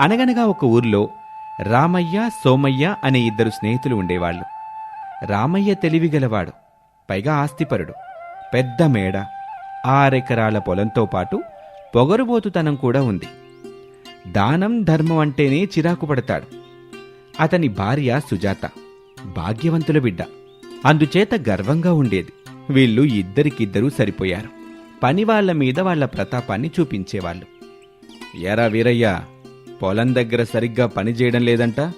అనగనగా ఒక ఊర్లో రామయ్య సోమయ్య అనే ఇద్దరు స్నేహితులు ఉండేవాళ్ళు. రామయ్య తెలివిగలవాడు పైగా ఆస్తిపరుడు పెద్ద మేడ ఆరెకరాల పొలంతో పాటు పొగరుబోతుతనం కూడా ఉంది. దానం ధర్మం అంటేనే చిరాకు పడతాడు. అతని భార్య సుజాత భాగ్యవంతుల బిడ్డ. అందుచేత గర్వంగా ఉండేది. వీళ్ళు ఇద్దరికిద్దరూ సరిపోయారు. పనివాళ్ళ మీద వాళ్ళ ప్రతాపాన్ని చూపించేవాళ్ళు. ఎరా వీరయ్య పొలం దగ్గర సరిగ్గా పని చేయడం లేదంట?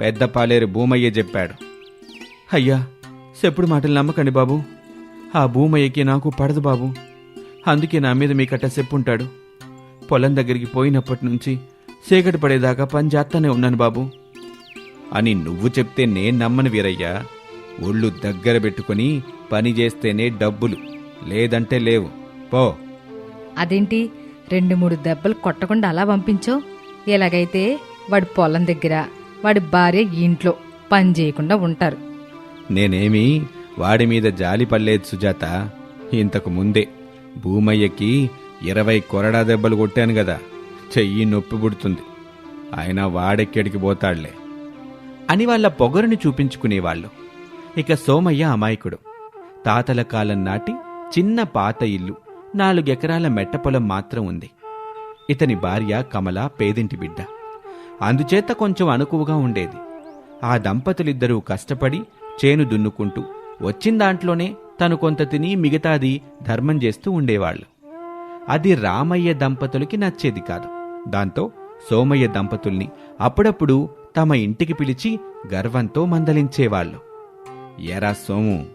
పెద్ద పాలేరు భూమయ్య చెప్పాడు. అయ్యా చెప్పుడు మాటలు నమ్మకండి బాబు. ఆ భూమయ్యకి నాకు పడదు బాబు. అందుకే నా మీద మీకట్ట చెప్పుంటాడు. పొలం దగ్గరికి పోయినప్పటి నుంచి చీకటి పడేదాకా పని చేస్తానే ఉన్నాను బాబు. అని నువ్వు చెప్తే నేను నమ్మను వీరయ్యా. ఒళ్ళు దగ్గర పెట్టుకుని పని చేస్తేనే డబ్బులు లేదంటే లేవు. పో. అదేంటి రెండు మూడు దెబ్బలు కొట్టకుండా అలా పంపించావు ఎలాగైతే వాడి పొలం దగ్గర వాడి భార్య ఇంట్లో పని చేయకుండా ఉంటారు. నేనేమి వాడి మీద జాలి పడలేదు సుజాత. ఇంతకు ముందే భూమయ్యకి ఇరవై కొరడా దెబ్బలు కొట్టాను కదా చెయ్యి నొప్పి పుడుతుంది. ఆయన వాడెక్కడికి పోతాడులే. అని వాళ్ళ పొగరుని చూపించుకునేవాళ్ళు. ఇక సోమయ్య అమాయకుడు. తాతల కాలం నాటి చిన్న పాత ఇల్లు నాలుగెకరాల మెట్ట పొలం మాత్రం ఉంది. ఇతని భార్య కమల పేదింటి బిడ్డ. అందుచేత కొంచెం అనుకువగా ఉండేది. ఆ దంపతులిద్దరూ కష్టపడి చేను దున్నుకుంటూ వచ్చిన దాంట్లోనే తను కొంత తిని మిగతాది ధర్మం చేస్తూ ఉండేవాళ్ళు. అది రామయ్య దంపతులకి నచ్చేది కాదు. దాంతో సోమయ్య దంపతుల్ని అప్పుడప్పుడు తమ ఇంటికి పిలిచి గర్వంతో మందలించేవాళ్ళు. ఎరా సోము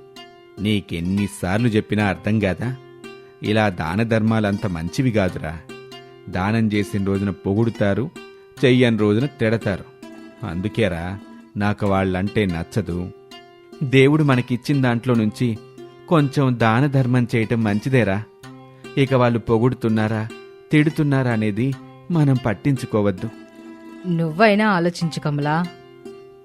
నీకెన్నిసార్లు చెప్పినా అర్థం కాదా? ఇలా దాన ధర్మాలంత మంచివి కాదురా. దానం చేసిన రోజున పొగుడుతారు చెయ్యని రోజున తిడతారు. అందుకేరా నాకు వాళ్ళంటే నచ్చదు. దేవుడు మనకిచ్చిన దాంట్లో నుంచి కొంచెం దాన ధర్మం చేయటం మంచిదేరా. ఇక వాళ్ళు పొగుడుతున్నారా తిడుతున్నారా అనేది మనం పట్టించుకోవద్దు. నువ్వైనా ఆలోచించు కమలా.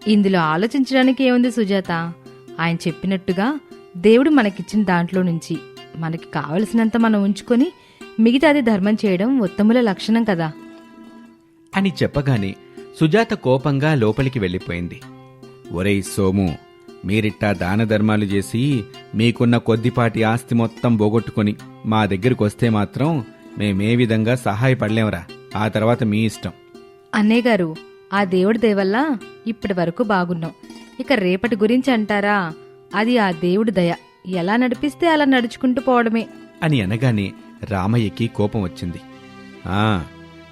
ఇందులో ఆలోచించడానికి ఏముంది సుజాత? ఆయన చెప్పినట్టుగా దేవుడు మనకిచ్చిన దాంట్లో నుంచి మనకి కావలసినంత మనం ఉంచుకొని మిగతాది ధర్మం చేయడం ఉత్తముల లక్షణం కదా. అని చెప్పగానే సుజాత కోపంగా లోపలికి వెళ్ళిపోయింది. ఒరేయ్ సోము మీరిట్టా దాన ధర్మాలు చేసి మీకున్న కొద్దిపాటి ఆస్తి మొత్తం పోగొట్టుకొని మా దగ్గరికి వస్తే మాత్రం మేమే విధంగా సహాయపడలేంరా. ఆ తర్వాత మీ ఇష్టం. అన్నయ్య గారు ఆ దేవుడి దయవల్ల ఇప్పటి వరకు బాగున్నాం. ఇక రేపటి గురించి అంటారా? అది ఆ దేవుడి దయ. ఎలా నడిపిస్తే అలా నడుచుకుంటూ పోవడమే. అని అనగానే రామయ్యకి కోపం వచ్చింది. ఆ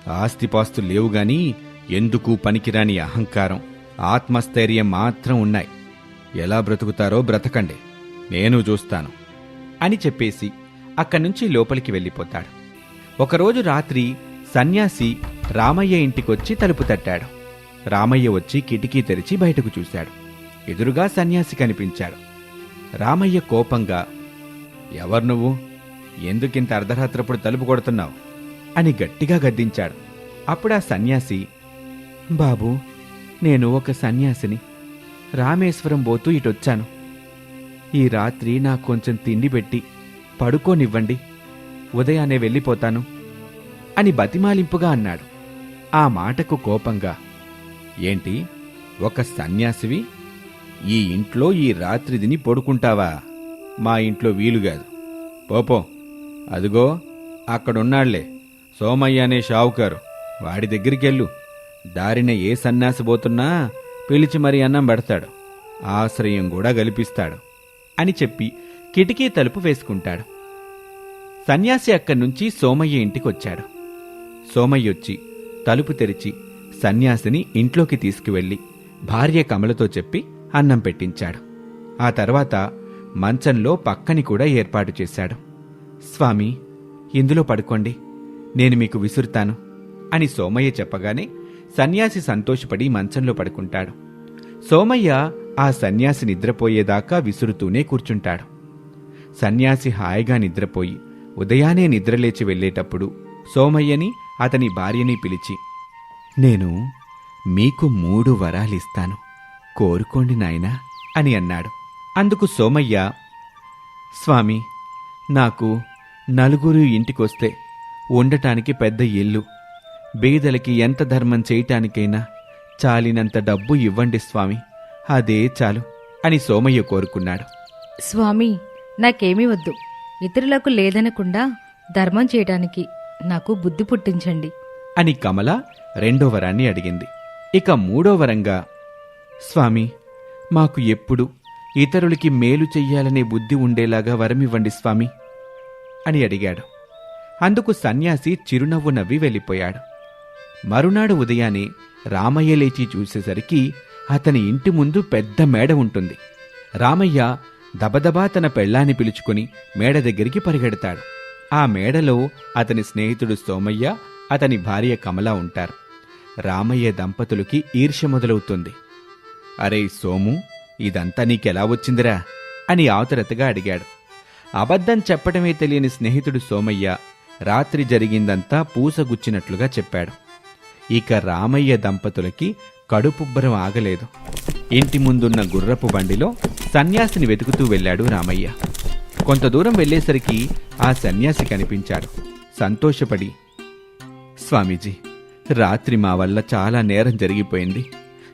ఆస్తిపాస్తు లేవుగాని ఎందుకు పనికిరాని అహంకారం ఆత్మస్థైర్యం మాత్రం ఉన్నాయి. ఎలా బ్రతుకుతారో బ్రతకండి నేను చూస్తాను అని చెప్పేసి అక్కడి నుంచి లోపలికి వెళ్ళిపోతాడు. ఒకరోజు రాత్రి సన్యాసి రామయ్య ఇంటికొచ్చి తలుపు తట్టాడు. రామయ్య వచ్చి కిటికీ తెరిచి బయటకు చూశాడు. ఎదురుగా సన్యాసి కనిపించాడు. రామయ్య కోపంగా ఎవరు నువ్వు? ఎందుకింత అర్ధరాత్రప్పుడు తలుపు కొడుతున్నావు? అని గట్టిగా గద్దించాడు. అప్పుడా సన్యాసి బాబూ నేను ఒక సన్యాసిని. రామేశ్వరం పోతూ ఇటొచ్చాను. ఈ రాత్రి నాకు కొంచెం తిండి పెట్టి పడుకోనివ్వండి. ఉదయాన్నే వెళ్ళిపోతాను. అని బతిమాలింపుగా అన్నాడు. ఆ మాటకు కోపంగా ఏంటి ఒక సన్యాసివి? ఈ ఇంట్లో ఈ రాత్రి దిని పడుకుంటావా? మా ఇంట్లో వీలుగాదు పోపో అదిగో అక్కడున్నాళ్ళే. సోమయ్య అనే షావుకారు వాడి దగ్గరికెళ్ళు. దారిన ఏ సన్యాసి పోతున్నా పిలిచి మరి అన్నం పెడతాడు. ఆశ్రయం కూడా గలిపిస్తాడు అని చెప్పి కిటికీ తలుపు వేసుకుంటాడు. సన్యాసి అక్కడి నుంచి సోమయ్య ఇంటికొచ్చాడు. సోమయ్య వచ్చి తలుపు తెరిచి సన్యాసిని ఇంట్లోకి తీసుకువెళ్ళి భార్య కమలతో చెప్పి అన్నం పెట్టించాడు. ఆ తర్వాత మంచంలో పక్కని కూడా ఏర్పాటు చేశాడు. స్వామి ఇందులో పడుకోండి. నేను మీకు విసురుతాను అని సోమయ్య చెప్పగానే సన్యాసి సంతోషపడి మంచంలో పడుకుంటాడు. సోమయ్య ఆ సన్యాసి నిద్రపోయేదాకా విసురుతూనే కూర్చుంటాడు. సన్యాసి హాయిగా నిద్రపోయి ఉదయానే నిద్రలేచి వెళ్ళేటప్పుడు సోమయ్యని అతని భార్యని పిలిచి నేను మీకు మూడు వరాలిస్తాను కోరుకోండి నాయనా అని అన్నాడు. అందుకు సోమయ్య స్వామి నాకు నలుగురు ఇంటికొస్తే ఉండటానికి పెద్ద ఇల్లు. బీదలకి ఎంత ధర్మం చేయటానికైనా చాలినంత డబ్బు ఇవ్వండి స్వామి. అదే చాలు అని సోమయ్య కోరుకున్నాడు. స్వామి నాకేమీ వద్దు. ఇతరులకు లేదనకుండా ధర్మం చేయడానికి నాకు బుద్ధి పుట్టించండి. అని కమల రెండో వరాన్ని అడిగింది. ఇక మూడో వరంగా స్వామి మాకు ఎప్పుడు ఇతరులకి మేలు చెయ్యాలనే బుద్ధి ఉండేలాగా వరమివ్వండి స్వామి అని అడిగాడు. అందుకు సన్యాసి చిరునవ్వు నవ్వి వెళ్ళిపోయాడు. మరునాడు ఉదయాన్నే రామయ్య లేచి చూసేసరికి అతని ఇంటి ముందు పెద్ద మేడ ఉంటుంది. రామయ్య దబదబా తన పెళ్ళాన్ని పిలుచుకుని మేడ దగ్గరికి పరిగెడతాడు. ఆ మేడలో అతని స్నేహితుడు సోమయ్య అతని భార్య కమల ఉంటారు. రామయ్య దంపతులకి ఈర్ష్య మొదలవుతుంది. అరే సోము ఇదంతా నీకెలా వచ్చిందిరా? అని ఆతురతగా అడిగాడు. అబద్ధం చెప్పడమే తెలియని స్నేహితుడు సోమయ్య రాత్రి జరిగిందంతా పూసగుచ్చినట్లుగా చెప్పాడు. ఇక రామయ్య దంపతులకి కడుపుబ్బరం ఆగలేదు. ఇంటి ముందున్న గుర్రపు బండిలో సన్యాసిని వెతుకుతూ వెళ్ళాడు రామయ్య. కొంత దూరం వెళ్ళేసరికి ఆ సన్యాసి కనిపించాడు. సంతోషపడి స్వామీజీ రాత్రి మా వల్ల చాలా నేరం జరిగిపోయింది.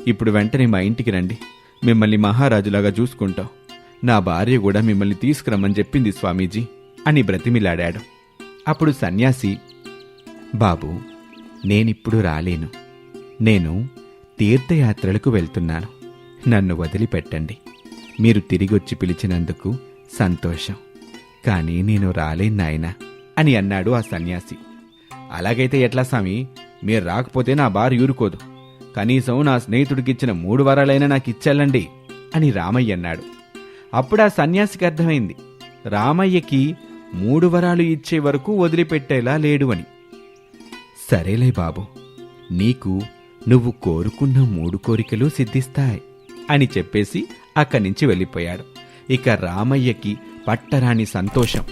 ఇప్పుడు వెంటనే మా ఇంటికి రండి. మిమ్మల్ని మహారాజులాగా చూసుకుంటాం. నా భార్య కూడా మిమ్మల్ని తీసుకురమ్మని చెప్పింది స్వామీజీ అని బ్రతిమిలాడాడు. అప్పుడు సన్యాసి బాబు నేనిప్పుడు రాలేను. నేను తీర్థయాత్రలకు వెళ్తున్నాను. నన్ను వదిలిపెట్టండి. మీరు తిరిగొచ్చి పిలిచినందుకు సంతోషం. కానీ నేను రాలేను నాయనా అని అన్నాడు ఆ సన్యాసి. అలాగైతే ఎట్లా స్వామి? మీరు రాకపోతే నా భార్య ఊరుకోదు. కనీసం నా స్నేహితుడికిచ్చిన మూడు వరాలైనా నాకు ఇచ్చాలండి అని రామయ్య అన్నాడు. అప్పుడు ఆ సన్యాసికి అర్థమైంది. రామయ్యకి మూడు వరాలు ఇచ్చే వరకు వదిలిపెట్టేలా లేడు అని. సరేలే బాబు నీకు నువ్వు కోరుకున్న మూడు కోరికలు సిద్ధిస్తాయి అని చెప్పేసి అక్కడి నుంచి వెళ్ళిపోయాడు. ఇక రామయ్యకి పట్టరాని సంతోషం.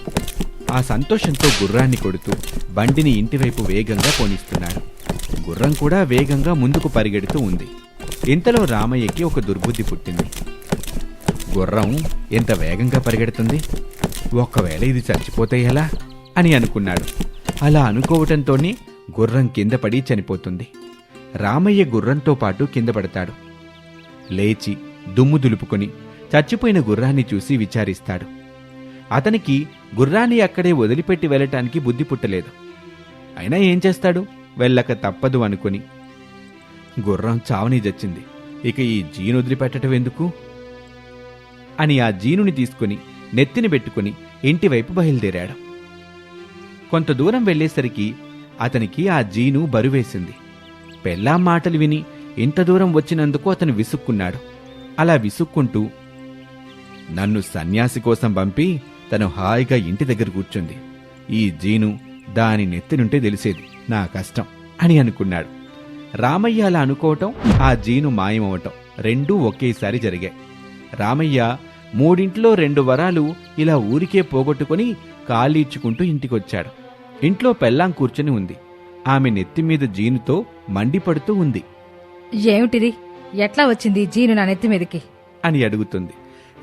ఆ సంతోషంతో గుర్రాన్ని కొడుతూ బండిని ఇంటివైపు వేగంగా పోనిస్తున్నాడు. గుర్రం కూడా వేగంగా ముందుకు పరిగెడుతూ ఉంది. ఇంతలో రామయ్యకి ఒక దుర్బుద్ధి పుట్టింది. గుర్రం ఎంత వేగంగా పరిగెడుతుంది? ఒకవేళ ఇది చచ్చిపోతే ఎలా? అని అనుకున్నాడు. అలా అనుకోవటంతోనే గుర్రం కింద పడి చనిపోతుంది. రామయ్య గుర్రంతో పాటు కింద పడతాడు. లేచి దుమ్ము దులుపుకొని చచ్చిపోయిన గుర్రాన్ని చూసి విచారిస్తాడు. అతనికి గుర్రాన్ని అక్కడే వదిలిపెట్టి వెళ్ళటానికి బుద్ధి పుట్టలేదు. అయినా ఏం చేస్తాడు? వెళ్ళక తప్పదు అనుకుని. గుర్రం చావని జచ్చింది. ఇక ఈ జీను వదిలిపెట్టడం ఎందుకు? అని ఆ జీనుని తీసుకుని నెత్తిన పెట్టుకుని ఇంటివైపు బయలుదేరాడు. కొంత దూరం వెళ్ళేసరికి అతనికి ఆ జీను బరువేసింది. పెళ్ళాం మాటలు విని ఇంత దూరం వచ్చినందుకు అతను విసుక్కున్నాడు. అలా విసుక్కుంటూ నన్ను సన్యాసి కోసం పంపి తను హాయిగా ఇంటి దగ్గర కూర్చుంది. ఈ జీను దాని నెత్తినుంటే తెలిసేది నా కష్టం అని అనుకున్నాడు. రామయ్య అలా అనుకోవటం ఆ జీను మాయమవటం రెండూ ఒకేసారి జరిగాయి. రామయ్య మూడింట్లో రెండు వరాలు ఇలా ఊరికే పోగొట్టుకుని కాళ్ళీడ్చుకుంటూ ఇంటికొచ్చాడు. ఇంట్లో పెళ్ళాం కూర్చుని ఉంది. ఆమె నెత్తి మీద జీనుతో మండిపడుతూ ఉంది. ఏమిటిది? ఎట్లా వచ్చింది జీను నా నెత్తి మీదకి? అని అడుగుతుంది.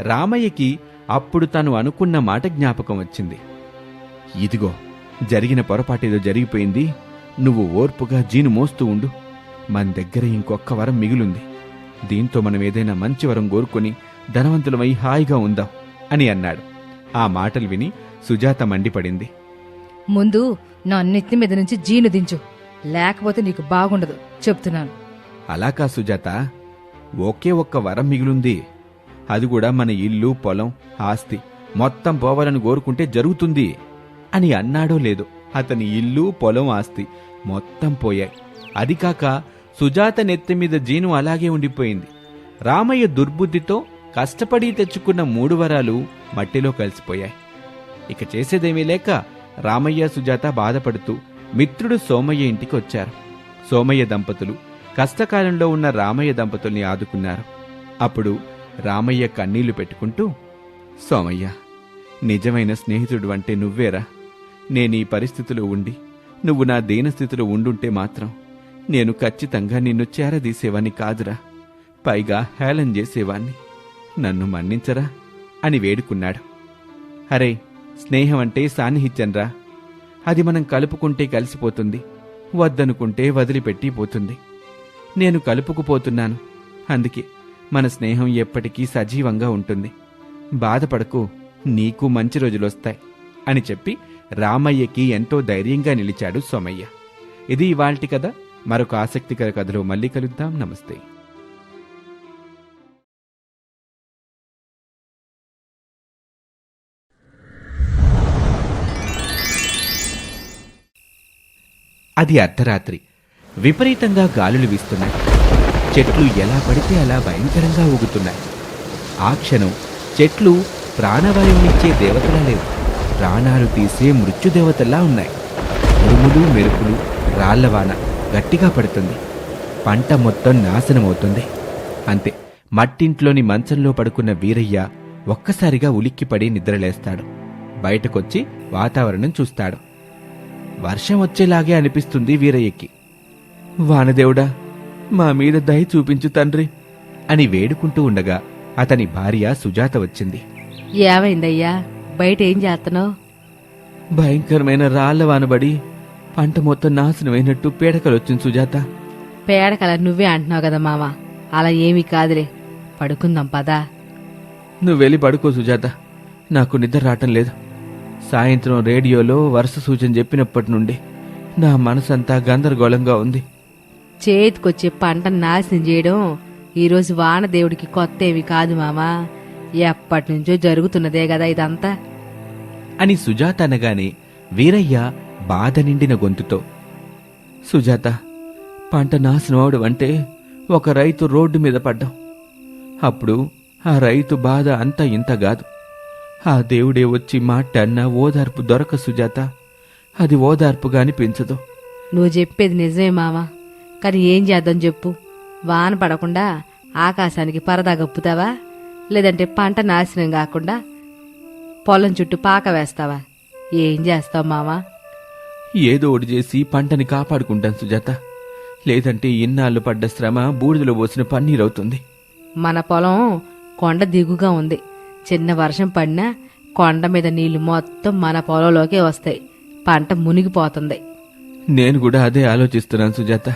రామయ్యకి అప్పుడు తను అనుకున్న మాట జ్ఞాపకం వచ్చింది. ఇదిగో జరిగిన పొరపాటేదో జరిగిపోయింది. నువ్వు ఓర్పుగా జీను మోస్తూ ఉండు. మన దగ్గర ఇంకొక్క వరం మిగిలుంది. దీంతో మనం ఏదైనా మంచి వరం కోరుకొని ధనవంతులమై హాయిగా ఉందాం అని అన్నాడు. ఆ మాటలు విని సుజాత మండిపడింది. ముందు నా నెత్తి మీద నుంచి జీను దించు. లేకపోతే నీకు బాగుండదు. చెప్తున్నాను. అలా కా సుజాత. ఒకే ఒక్క వరం మిగిలుంది. అది కూడా మన ఇల్లు పొలం ఆస్తి. మొత్తం పోవాలని కోరుకుంటే జరుగుతుంది అని అన్నాడో లేదో. అతని ఇల్లు పొలం ఆస్తి మొత్తం పోయాయి. అది కాక సుజాత నెత్తి మీద జీను అలాగే ఉండిపోయింది. రామయ్య దుర్బుద్ధితో కష్టపడి తెచ్చుకున్న మూడు వరాలు మట్టిలో కలిసిపోయాయి. ఇక చేసేదేమీ లేక రామయ్య సుజాత బాధపడుతూ మిత్రుడు సోమయ్య ఇంటికి వచ్చారు. సోమయ్య దంపతులు కష్టకాలంలో ఉన్న రామయ్య దంపతుల్ని ఆదుకున్నారు. అప్పుడు రామయ్య కన్నీళ్ళు పెట్టుకుంటూ సోమయ్య నిజమైన స్నేహితుడు అంటే నువ్వేరా? నేను ఈ పరిస్థితిలో ఉండి నువ్వు నా దీనస్థితిలో ఉండుంటే మాత్రం నేను ఖచ్చితంగా నిన్ను చేరదీసేవాణ్ణి కాదురా. పైగా హేళన చేసేవాణ్ణి. నన్ను మన్నించరా? అని వేడుకున్నాడు. అరే స్నేహం అంటే సాన్నిహిత్యంరా. అది మనం కలుపుకుంటే కలిసిపోతుంది వద్దనుకుంటే వదిలిపెట్టి పోతుంది. నేను కలుపుకుపోతున్నాను అందుకే మన స్నేహం ఎప్పటికీ సజీవంగా ఉంటుంది. బాధపడకు నీకు మంచి రోజులొస్తాయి అని చెప్పి రామయ్యకి ఎంతో ధైర్యంగా నిలిచాడు సోమయ్య. ఇది ఇవాల్టి కథ. మరొక ఆసక్తికర కథలో మళ్ళీ కలుద్దాం. నమస్తే. అది అర్ధరాత్రి. విపరీతంగా గాలులు వీస్తున్నాయి. చెట్లు ఎలా పడితే అలా భయంకరంగా ఊగుతున్నాయి. ఆ క్షణం చెట్లు ప్రాణవాయువునిచ్చే దేవతలా లేవు. ప్రాణాలు తీసే మృత్యుదేవతల్లా ఉన్నాయి. ఉరుములు మెరుపులు రాళ్ళవాన గట్టిగా పడుతుంది. పంట మొత్తం నాశనమవుతుంది. అంతే మట్టింట్లోని మంచంలో పడుకున్న వీరయ్య ఒక్కసారిగా ఉలిక్కిపడి నిద్రలేస్తాడు. బయటకొచ్చి వాతావరణం చూస్తాడు. వర్షం వచ్చేలాగే అనిపిస్తుంది వీరయ్యకి. వానదేవుడా మా మీద దయ చూపించు తండ్రి. అని వేడుకుంటూ ఉండగా అతని భార్య సుజాత వచ్చింది. ఏమైందయ్యా? బయట ఏం చేస్తున్నావు? భయంకరమైన రాళ్ళ వానబడి పంట మొత్తం నాశనమైనట్టు పీడకలొచ్చింది సుజాత. పేడకల నువ్వే అంటున్నావు కదా మామ. అలా ఏమీ కాదులే. పడుకుందాం పదా. నువ్వు వెళ్ళి పడుకో సుజాత. నాకు నిద్ర రావటం లేదు. సాయంత్రం రేడియోలో వరుస సూచన చెప్పినప్పటి నుండి నా మనసంతా గందరగోళంగా ఉంది. చేతికొచ్చే పంట నాశనం చేయడం ఈరోజు వానదేవుడికి కొత్త ఏమి కాదు మామా. ఎప్పటి నుంచో జరుగుతున్నదే కదా ఇదంతా. అని సుజాత అనగానే వీరయ్య బాధ నిండిన గొంతుతో సుజాత పంట నాశనం అవడం అంటే ఒక రైతు రోడ్డు మీద పడ్డం. అప్పుడు ఆ రైతు బాధ అంత ఇంత కాదు. ఆ దేవుడే వచ్చి మాట్లాడినా ఓదార్పు దొరక సుజాత. అది ఓదార్పుగా అనిపించదు. నువ్వు చెప్పేది నిజమే మామ. కానీ ఏం చేద్దాం చెప్పు. వాన పడకుండా ఆకాశానికి పరదా గప్పుతావా లేదంటే పంట నాశనం కాకుండా పొలం చుట్టూ పాక వేస్తావా? ఏం చేస్తావు మామా? ఏదో ఒకటి చేసి పంటని కాపాడుకుంటాను సుజాత. లేదంటే ఇన్నాళ్ళు పడ్డ శ్రమ బూడిదలో పోసిన పన్నీరవుతుంది మన పొలం కొండ దిగుగా ఉంది. చిన్న వర్షం పడినా కొండ మీద నీళ్ళు మొత్తం మన పొలంలోకే వస్తాయి. పంట మునిగిపోతుంది. నేను కూడా అదే ఆలోచిస్తున్నాను సుజాత.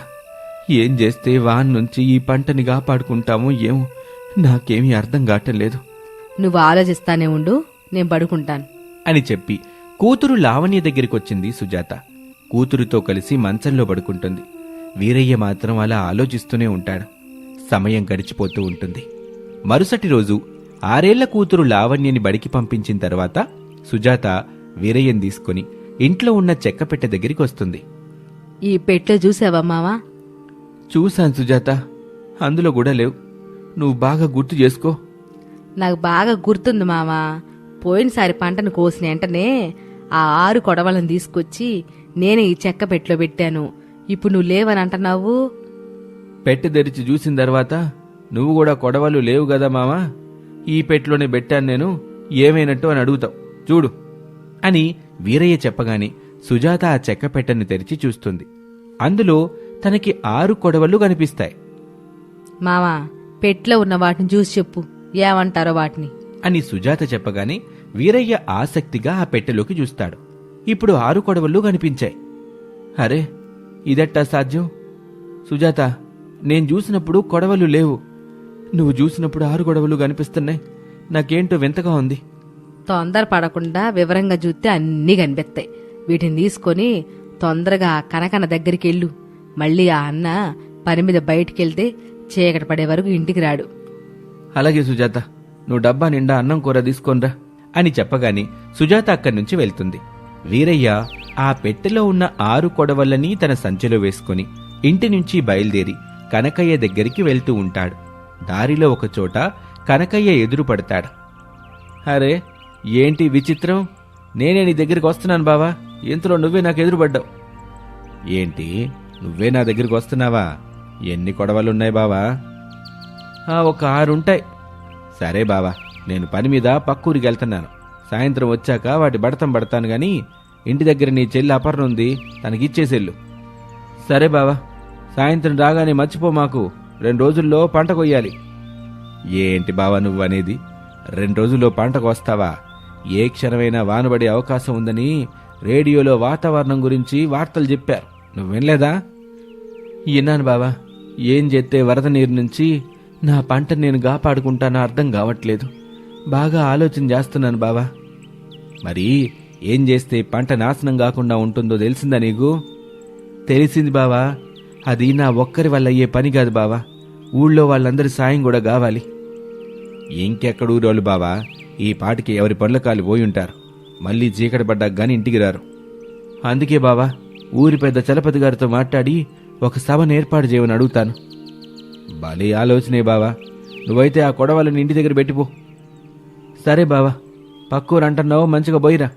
ఏం చేస్తే వాన్ నుంచి ఈ పంటని కాపాడుకుంటామో ఏమో నాకేమీ అర్థం కావటం లేదు. నువ్వు ఆలోచిస్తానే ఉండు నేను పడుకుంటాను. అని చెప్పి కూతురు లావణ్య దగ్గరికొచ్చింది సుజాత. కూతురుతో కలిసి మంచంలో పడుకుంటుంది. వీరయ్య మాత్రం అలా ఆలోచిస్తూనే ఉంటాడు. సమయం గడిచిపోతూ ఉంటుంది. మరుసటి రోజు ఆరేళ్ళ కూతురు లావణ్యని బడికి పంపించిన తర్వాత సుజాత వీరయ్యని తీసుకుని ఇంట్లో ఉన్న చెక్కపెట్టె దగ్గరికి వస్తుంది. ఈ పెట్లో చూసావా మావా? చూశాను సుజాత. అందులో కూడా లేవు. నువ్వు బాగా గుర్తు చేసుకో. నాకు బాగా గుర్తుంది మావా పోయినసారి పంటను కోసిన వెంటనే ఆ ఆరు కొడవలను తీసుకొచ్చి నేనే ఈ చెక్క పెట్లో పెట్టాను. ఇప్పుడు నువ్వు లేవని అంటున్నావు? పెట్టె తెరిచి చూసిన తర్వాత నువ్వు కూడా కొడవలు లేవు కదా మామా? ఈ పెట్టెలోనే పెట్టాను నేను. ఏమైనట్టు అని అడుగుతావు. చూడు అని వీరయ్య చెప్పగానే సుజాత ఆ చెక్క పెట్టెని తెరిచి చూస్తుంది. అందులో తనకి ఆరు కొడవలు కనిపిస్తాయి. మావా పెట్లో ఉన్న వాటిని చూసి చెప్పు. ఏమంటారో వాటిని? అని సుజాత చెప్పగానే వీరయ్య ఆసక్తిగా ఆ పెట్టెలోకి చూస్తాడు. ఇప్పుడు ఆరు కొడవళ్ళు కనిపించాయి. అరే ఇదట్టా సాధ్యం? సుజాత నేను చూసినప్పుడు కొడవలు లేవు. నువ్వు చూసినప్పుడు ఆరు కొడవలు కనిపిస్తున్నాయి. నాకేంటో వింతగా ఉంది. తొందర పడకుండా వివరంగా చూస్తే అన్నీ కనిపిస్తాయి. వీటిని తీసుకొని తొందరగా కనకన దగ్గరికి వెళ్ళు. మళ్ళీ ఆ అన్న పని మీద బయటికి వెళ్తే చీకటి పడే వరకు ఇంటికి రాడు. అలాగే సుజాత నువ్వు డబ్బా నిండా అన్నం కూర తీసుకొనిరా అని చెప్పగానే సుజాత అక్కడి నుంచి వెళ్తుంది. వీరయ్య ఆ పెట్టెలో ఉన్న ఆరు కొడవళ్ళని తన సంచిలో వేసుకుని ఇంటి నుంచి బయలుదేరి కనకయ్య దగ్గరికి వెళ్తూ ఉంటాడు. దారిలో ఒకచోట కనకయ్య ఎదురు పడతాడు. అరే ఏంటి విచిత్రం? నేనే నీ దగ్గరికి వస్తున్నాను బావా. ఇంతలో నువ్వే నాకు ఎదురుపడ్డావు. ఏంటి? నువ్వే నా దగ్గరికి వస్తున్నావా? ఎన్ని కొడవలున్నాయి బావా? "ఆ, ఒక ఆరుంటాయి. సరే బావా నేను పని మీద పక్కూరికి వెళ్తున్నాను. సాయంత్రం వచ్చాక వాటి బడతం పడతాను గాని ఇంటి దగ్గర నీ చెల్లి అపర్ణ ఉంది తనకిచ్చేసెళ్ళు. సరే బావా. సాయంత్రం రాగానే మర్చిపో మాకు రెండు రోజుల్లో పంట కొయ్యాలి. ఏంటి బావా నువ్వు అనేది రెండు రోజుల్లో పంటకు వస్తావా? ఏ క్షణమైనా వానబడే అవకాశం ఉందని రేడియోలో వాతావరణం గురించి వార్తలు చెప్పారు. నువ్వు వినలేదా విన్నాను బావా. ఏం చేస్తే వరద నీరు నుంచి నా పంట నేను కాపాడుకుంటానో అర్థం కావట్లేదు. బాగా ఆలోచన చేస్తున్నాను బావా. మరి ఏం చేస్తే పంట నాశనం కాకుండా ఉంటుందో తెలిసిందా నీకు? తెలిసింది బావా. అది నా ఒక్కరి వల్ల అయ్యే పని కాదు బావా. ఊళ్ళో వాళ్ళందరి సాయం కూడా కావాలి. ఇంకెక్కడ ఊరోళ్ళు బావా? ఈ పాటికి ఎవరి పనుల కాలు పోయి ఉంటారు. మళ్ళీ చీకటి పడ్డాక గాని ఇంటికి రారు. అందుకే బావా ఊరి పెద్ద చలపతి గారితో మాట్లాడి ఒక సభను ఏర్పాటు చేయమని అడుగుతాను. భలే ఆలోచనే బావా. నువ్వైతే ఆ కొడవలని ఇంటి దగ్గర పెట్టిపో సరే బావా పక్కూరు అంటున్నావు మంచిగా పోయిరా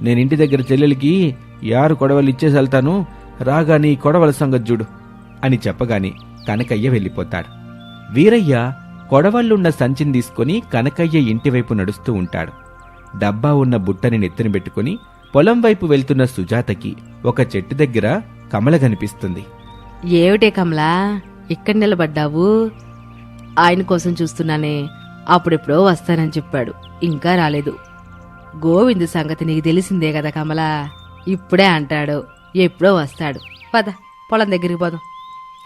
నేను ఇంటి దగ్గర చెల్లెలికి యారు కొడవలు ఇచ్చేసి వెళ్తాను రాగా నీ కొడవల సంగతి చూడు అని చెప్పగానే కనకయ్య వెళ్ళిపోతాడు. వీరయ్య కొడవళ్ళున్న సంచిని తీసుకుని కనకయ్య ఇంటివైపు నడుస్తూ ఉంటాడు. డబ్బా ఉన్న బుట్టని నెత్తిన పెట్టుకుని పొలం వైపు వెళ్తున్న సుజాతకి ఒక చెట్టు దగ్గర కమల కనిపిస్తుంది. ఏమిటే కమలా? ఇక్కడ నిలబడ్డావు? ఆయన కోసం చూస్తున్నానే. అప్పుడెప్పుడో వస్తానని చెప్పాడు. ఇంకా రాలేదు. గోవింద్ సంగతి నీకు తెలిసిందే కదా కమలా? ఇప్పుడే అంటాడు. ఎప్పుడో వస్తాడు. పద పొలం దగ్గరికి పోదాం.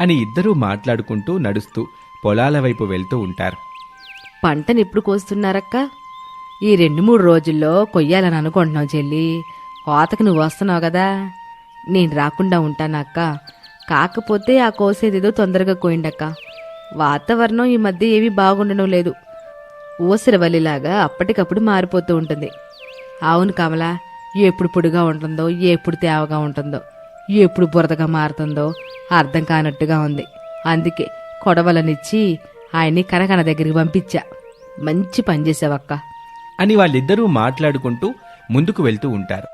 అని ఇద్దరూ మాట్లాడుకుంటూ నడుస్తూ పొలాల వైపు వెళ్తూ ఉంటారు. పంటని ఎప్పుడు కోస్తున్నారక్క? ఈ రెండు మూడు రోజుల్లో కొయ్యాలని అనుకుంటున్నావు చెల్లి. కోతకు నువ్వు వస్తున్నావు కదా. నేను రాకుండా ఉంటానక్క కాకపోతే ఆ కోసేదేదో తొందరగా కోయిండక్క. వాతావరణం ఈ మధ్య ఏమీ బాగుండడం లేదు. ఊసరవల్లిలాగా అప్పటికప్పుడు మారిపోతూ ఉంటుంది. అవును కమల ఎప్పుడు పొడిగా ఉంటుందో ఎప్పుడు తేవగా ఉంటుందో ఎప్పుడు బురదగా మారుతుందో అర్థం కానట్టుగా ఉంది. అందుకే కొడవలనిచ్చి ఆయన్ని కనకన దగ్గరికి పంపించా. మంచి పని చేసావక్క. అని వాళ్ళిద్దరూ మాట్లాడుకుంటూ ముందుకు వెళ్తూ ఉంటారు.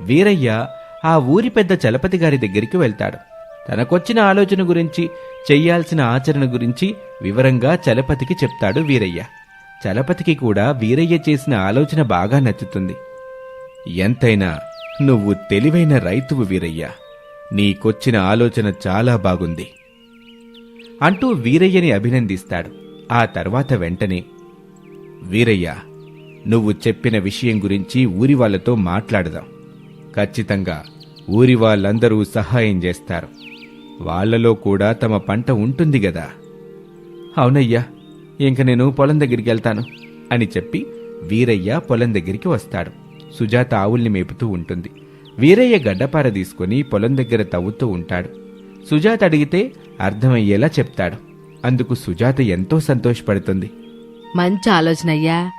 వీరయ్య ఆ ఊరి పెద్ద చలపతి గారి దగ్గరికి వెళ్తాడు. తనకొచ్చిన ఆలోచన గురించి చెయ్యాల్సిన ఆచరణ గురించి వివరంగా చలపతికి చెప్తాడు వీరయ్య. చలపతికి కూడా వీరయ్య చేసిన ఆలోచన బాగా నచ్చుతుంది. ఎంతైనా నువ్వు తెలివైన రైతువు వీరయ్య. నీకొచ్చిన ఆలోచన చాలా బాగుంది. అంటూ వీరయ్యని అభినందిస్తాడు. ఆ తర్వాత వెంటనే వీరయ్య నువ్వు చెప్పిన విషయం గురించి ఊరి వాళ్ళతో మాట్లాడదాం. ఖచ్చితంగా ఊరి వాళ్ళందరూ సహాయం చేస్తారు. వాళ్ళలో కూడా తమ పంట ఉంటుంది గదా. అవునయ్యా ఇంక నేను పొలం దగ్గరికి వెళ్తాను అని చెప్పి వీరయ్య పొలం దగ్గరికి వస్తాడు. సుజాత ఆవుల్ని మేపుతూ ఉంటుంది. వీరయ్య గడ్డపార తీసుకుని పొలం దగ్గర తవ్వుతూ ఉంటాడు. సుజాత అడిగితే అర్థమయ్యేలా చెప్తాడు. అందుకు సుజాత ఎంతో సంతోషపడుతుంది. మంచి ఆలోచన అయ్యా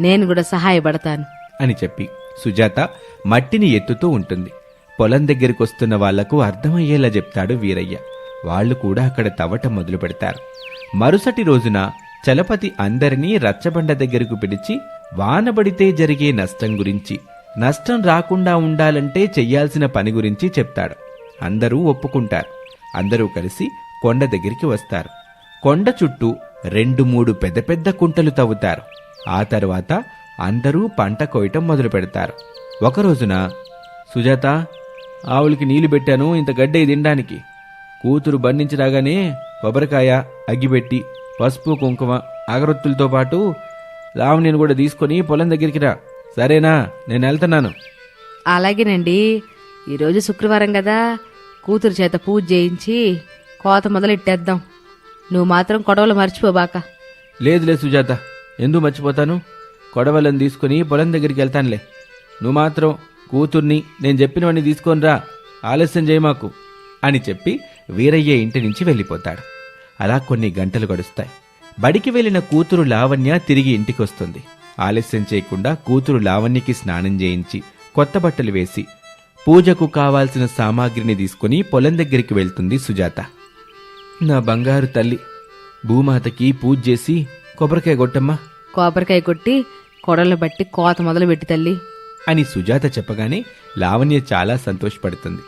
నేను కూడా సహాయపడతాను అని చెప్పి సుజాత మట్టిని ఎత్తుతూ ఉంటుంది. పొలం దగ్గరికి వస్తున్న వాళ్ళకు అర్థమయ్యేలా చెప్తాడు వీరయ్య. వాళ్ళు కూడా అక్కడ తవ్వటం మొదలు పెడతారు. మరుసటి రోజున చలపతి అందరినీ రచ్చబండ దగ్గరకు పిలిచి వానబడితే జరిగే నష్టం గురించి నష్టం రాకుండా ఉండాలంటే చెయ్యాల్సిన పని గురించి చెప్తాడు. అందరూ ఒప్పుకుంటారు. అందరూ కలిసి కొండ దగ్గరికి వస్తారు. కొండ చుట్టూ రెండు మూడు పెద్ద పెద్ద కుంటలు తవ్వుతారు. ఆ తర్వాత అందరూ పంట కోయటం మొదలు పెడతారు. ఒక రోజున సుజాత ఆవులకి నీళ్ళు పెట్టాను ఇంత గడ్డే తినడానికి. కూతురు బండించి రాగానే కొబ్బరికాయ అగ్గిపెట్టి పసుపు కుంకుమ అగరొత్తులతో పాటు రావుని కూడా తీసుకొని పొలం దగ్గరికి రా. సరేనా నేను వెళ్తున్నాను. అలాగేనండి. ఈరోజు శుక్రవారం కదా. కూతురు చేత పూజ చేయించి కోత మొదలెట్టేద్దాం. నువ్వు మాత్రం కొడవలు మర్చిపోబాక. లేదులే సుజాత ఎందుకు మర్చిపోతాను? కొడవలను తీసుకుని పొలం దగ్గరికి వెళ్తానులే. నువ్వు మాత్రం కూతుర్ని నేను చెప్పినవన్నీ తీసుకొనిరా ఆలస్యం చేయమాకు అని చెప్పి వీరయ్య ఇంటి నుంచి వెళ్ళిపోతాడు. అలా కొన్ని గంటలు గడుస్తాయి. బడికి వెళ్ళిన కూతురు లావణ్య తిరిగి ఇంటికొస్తుంది. ఆలస్యం చేయకుండా కూతురు లావణ్యకి స్నానం చేయించి కొత్త బట్టలు వేసి పూజకు కావాల్సిన సామాగ్రిని తీసుకుని పొలం దగ్గరికి వెళ్తుంది సుజాత. నా బంగారు తల్లి భూమాతకి పూజ చేసి కొబ్బరికాయ కొట్టమ్మా. కొబ్బరికాయ కొట్టి కొడలు బట్టి కోత మొదలు పెట్టి తల్లి. అని సుజాత చెప్పగానే లావణ్య చాలా సంతోషపడుతుంది.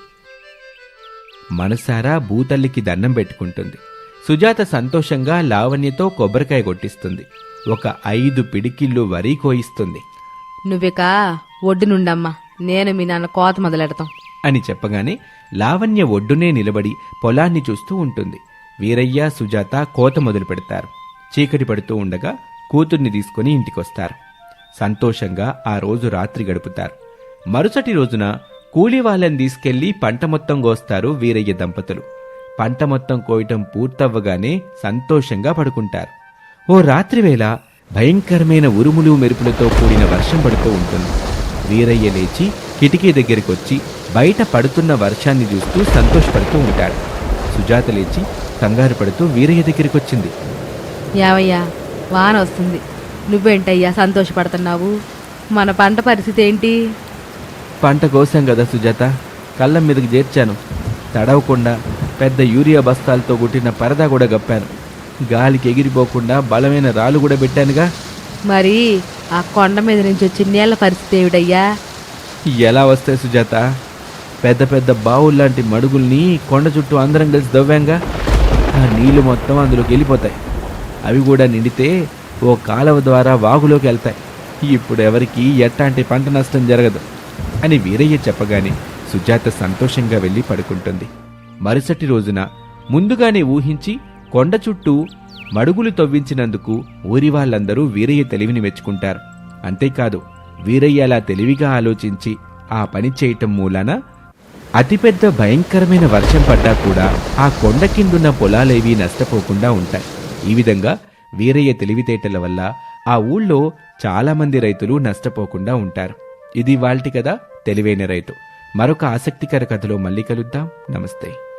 మనసారా భూతల్లికి దండం పెట్టుకుంటుంది. సుజాత సంతోషంగా లావణ్యతో కొబ్బరికాయ కొట్టిస్తుంది. ఒక ఐదు పిడికిళ్ళు వరి కోయిస్తుంది. నువ్విక ఒడ్డు నుండమ్మా నేను మీ నాన్న కోత మొదలెడతాం. అని చెప్పగానే లావణ్య ఒడ్డునే నిలబడి పొలాన్ని చూస్తూ ఉంటుంది. వీరయ్య సుజాత కోత మొదలు పెడతారు చీకటి పడుతూ ఉండగా కూతుర్ని తీసుకుని ఇంటికొస్తారు. సంతోషంగా ఆ రోజు రాత్రి గడుపుతారు. మరుసటి రోజున కూలి వాళ్ళని తీసుకెళ్ళి పంట మొత్తం కోస్తారు వీరయ్య దంపతులు. పంట మొత్తం కోయటం పూర్తవ్వగానే సంతోషంగా పడుకుంటారు. ఓ రాత్రివేళ భయంకరమైన ఉరుములు మెరుపులతో కూడిన వర్షం పడుతూ ఉంటుంది. వీరయ్య లేచి కిటికీ దగ్గరికి వచ్చి బయట పడుతున్న వర్షాన్ని చూస్తూ సంతోషపడుతూ ఉంటాడు సుజాత లేచి కంగారు పడుతూ వీరయ్య దగ్గరికి వచ్చింది యావయ్యా వాన వస్తుంది నువ్వేంటయ్యా సంతోషపడుతున్నావు? మన పంట పరిస్థితి ఏంటి? పంట కోసాం కదా సుజాత. కళ్ళం మీదకి చేర్చాను. తడవకుండా పెద్ద యూరియా బస్తాలతో కుట్టిన పరదా కూడా గప్పాను. గాలికి ఎగిరిపోకుండా బలమైన రాళ్ళు కూడా పెట్టానుగా. మరి ఆ కొండ మీద నుంచి వచ్చే నీళ్ళ పరిస్థితి ఏమిటయ్యా? ఎలా వస్తాయి సుజాత? పెద్ద పెద్ద బావుల్లాంటి మడుగుల్ని కొండ చుట్టూ అందరం కలిసి దవ్వాంగా. ఆ నీళ్ళు మొత్తం అందులోకి వెళ్ళిపోతాయి. అవి కూడా నిండితే ఓ కాలువ ద్వారా వాగులోకి వెళ్తాయి. ఇప్పుడు ఎవరికి ఎట్లాంటి పంట నష్టం జరగదు అని వీరయ్య చెప్పగానే సుజాత సంతోషంగా వెళ్ళి పడుకుంటుంది. మరుసటి రోజున ముందుగానే ఊహించి కొండ చుట్టూ మడుగులు తవ్వించినందుకు ఊరి వాళ్ళందరూ వీరయ్య తెలివిని మెచ్చుకుంటారు. అంతేకాదు వీరయ్య అలా తెలివిగా ఆలోచించి ఆ పని చేయటం మూలాన అతిపెద్ద భయంకరమైన వర్షం పడ్డా కూడా ఆ కొండ కిందున్న పొలాలేవీ నష్టపోకుండా ఉంటాయి. ఈ విధంగా వీరయ్య తెలివితేటల వల్ల ఆ ఊళ్ళో చాలామంది రైతులు నష్టపోకుండా ఉంటారు. ఇది వాళ్ళటి కదా తెలివైన రైతు. మరొక ఆసక్తికర కథలో మళ్ళీ కలుద్దాం. నమస్తే.